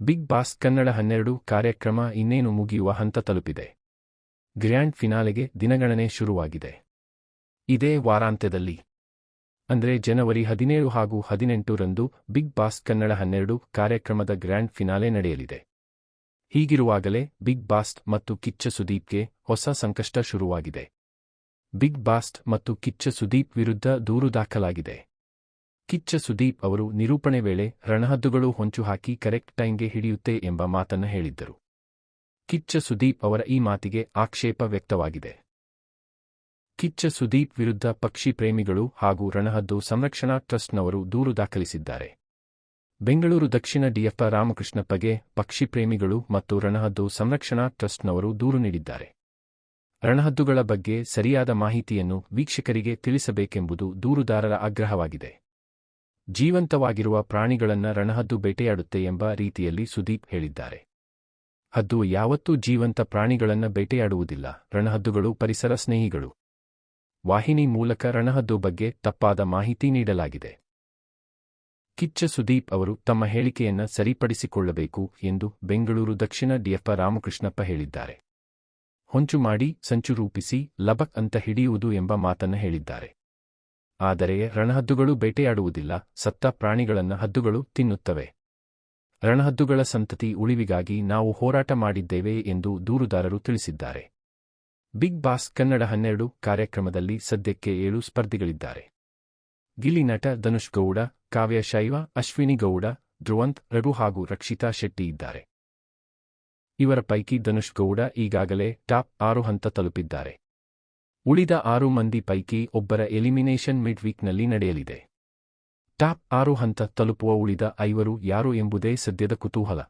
Big boss Kannada ಹನ್ನೆರಡು ಕಾರ್ಯಕ್ರಮ ಇನ್ನೇನು ಮುಗಿಯುವ ಹಂತ ತಲುಪಿದೆ. ಗ್ರ್ಯಾಂಡ್ ಫಿನಾಲೆಗೆ ದಿನಗಣನೆ ಶುರುವಾಗಿದೆ. ಇದೇ ವಾರಾಂತ್ಯದಲ್ಲಿ. ಅಂದರೆ ಜನವರಿ ಹದಿನೇಳು ಹಾಗೂ ಹದಿನೆಂಟು ರಂದು ಬಿಗ್ ಬಾಸ್ ಕನ್ನಡ ಹನ್ನೆರಡು ಕಾರ್ಯಕ್ರಮದ ಗ್ರ್ಯಾಂಡ್ ಫಿನಾಲೆ ನಡೆಯಲಿದೆ. ಹೀಗಿರುವಾಗಲೇ ಬಿಗ್ ಬಾಸ್ಟ್ ಮತ್ತು ಕಿಚ್ಚ ಸುದೀಪ್ಗೆ ಹೊಸ ಸಂಕಷ್ಟ ಶುರುವಾಗಿದೆ. ಬಿಗ್ ಬಾಸ್ಟ್ ಮತ್ತು ಕಿಚ್ಚ ಸುದೀಪ್ ವಿರುದ್ಧ ದೂರು ದಾಖಲಾಗಿದೆ. ಕಿಚ್ಚ ಸುದೀಪ್ ಅವರು ನಿರೂಪಣೆ ವೇಳೆ ರಣಹದ್ದುಗಳು ಹೊಂಚು ಹಾಕಿ ಕರೆಕ್ಟ್ ಟೈಮ್ಗೆ ಹಿಡಿಯುತ್ತೆ ಎಂಬ ಮಾತನ್ನು ಹೇಳಿದ್ದರು. ಕಿಚ್ಚ ಸುದೀಪ್ ಅವರ ಈ ಮಾತಿಗೆ ಆಕ್ಷೇಪ ವ್ಯಕ್ತವಾಗಿದೆ. ಕಿಚ್ಚ ಸುದೀಪ್ ವಿರುದ್ಧ ಪಕ್ಷಿ ಪ್ರೇಮಿಗಳು ಹಾಗೂ ರಣಹದ್ದು ಸಂರಕ್ಷಣಾ ಟ್ರಸ್ಟ್ನವರು ದೂರು ದಾಖಲಿಸಿದ್ದಾರೆ. ಬೆಂಗಳೂರು ದಕ್ಷಿಣ ಡಿಎಫ್ಪ ರಾಮಕೃಷ್ಣಪ್ಪಗೆ ಪಕ್ಷಿ ಪ್ರೇಮಿಗಳು ಮತ್ತು ರಣಹದ್ದು ಸಂರಕ್ಷಣಾ ಟ್ರಸ್ಟ್ನವರು ದೂರು ನೀಡಿದ್ದಾರೆ. ರಣಹದ್ದುಗಳ ಬಗ್ಗೆ ಸರಿಯಾದ ಮಾಹಿತಿಯನ್ನು ವೀಕ್ಷಕರಿಗೆ ತಿಳಿಸಬೇಕೆಂಬುದು ದೂರುದಾರರ ಆಗ್ರಹವಾಗಿದೆ. ಜೀವಂತವಾಗಿರುವ ಪ್ರಾಣಿಗಳನ್ನ ರಣಹದ್ದು ಬೇಟೆಯಾಡುತ್ತೆ ಎಂಬ ರೀತಿಯಲ್ಲಿ ಸುದೀಪ್ ಹೇಳಿದ್ದಾರೆ. ಹದ್ದು ಯಾವತ್ತೂ ಜೀವಂತ ಪ್ರಾಣಿಗಳನ್ನ ಬೇಟೆಯಾಡುವುದಿಲ್ಲ, ರಣಹದ್ದುಗಳು ಪರಿಸರ ಸ್ನೇಹಿಗಳು. ವಾಹಿನಿ ಮೂಲಕ ರಣಹದ್ದು ಬಗ್ಗೆ ತಪ್ಪಾದ ಮಾಹಿತಿ ನೀಡಲಾಗಿದೆ. ಕಿಚ್ಚ ಸುದೀಪ್ ಅವರು ತಮ್ಮ ಹೇಳಿಕೆಯನ್ನ ಸರಿಪಡಿಸಿಕೊಳ್ಳಬೇಕು ಎಂದು ಬೆಂಗಳೂರು ದಕ್ಷಿಣ ಡಿಎಫ್ಪ ರಾಮಕೃಷ್ಣಪ್ಪ ಹೇಳಿದ್ದಾರೆ. ಹೊಂಚು ಮಾಡಿ, ಸಂಚು ರೂಪಿಸಿ, ಲಬಕ್ ಅಂತ ಹಿಡಿಯುವುದು ಎಂಬ ಮಾತನ್ನ ಹೇಳಿದ್ದಾರೆ. ಆದರೆ ರಣಹದ್ದುಗಳು ಬೇಟೆಯಾಡುವುದಿಲ್ಲ, ಸತ್ತ ಪ್ರಾಣಿಗಳನ್ನ ಹದ್ದುಗಳು ತಿನ್ನುತ್ತವೆ. ರಣಹದ್ದುಗಳ ಸಂತತಿ ಉಳಿವಿಗಾಗಿ ನಾವು ಹೋರಾಟ ಮಾಡಿದ್ದೇವೆ ಎಂದು ದೂರುದಾರರು ತಿಳಿಸಿದ್ದಾರೆ. ಬಿಗ್ ಬಾಸ್ ಕನ್ನಡ ಹನ್ನೆರಡು ಕಾರ್ಯಕ್ರಮದಲ್ಲಿ ಸದ್ಯಕ್ಕೆ ಏಳು ಸ್ಪರ್ಧಿಗಳಿದ್ದಾರೆ. ಗಿಲಿ ನಟ ಧನುಷ್ ಗೌಡ, ಕಾವ್ಯ ಶೈವ, ಅಶ್ವಿನಿ ಗೌಡ, ಧ್ರುವಂತ್ ರಘು ಹಾಗೂ ರಕ್ಷಿತಾ ಶೆಟ್ಟಿ ಇದ್ದಾರೆ. ಇವರ ಪೈಕಿ ಧನುಷ್ ಗೌಡ ಈಗಾಗಲೇ ಟಾಪ್ ಆರು ಹಂತ ತಲುಪಿದ್ದಾರೆ. ಉಳಿದ ಆರು ಮಂದಿ ಪೈಕಿ ಒಬ್ಬರ ಎಲಿಮಿನೇಷನ್ ಮಿಡ್ ವೀಕ್ನಲ್ಲಿ ನಡೆಯಲಿದೆ. ಟಾಪ್ ಆರು ಹಂತ ತಲುಪುವ ಉಳಿದ ಐವರು ಯಾರು ಎಂಬುದೇ ಸದ್ಯದ ಕುತೂಹಲ.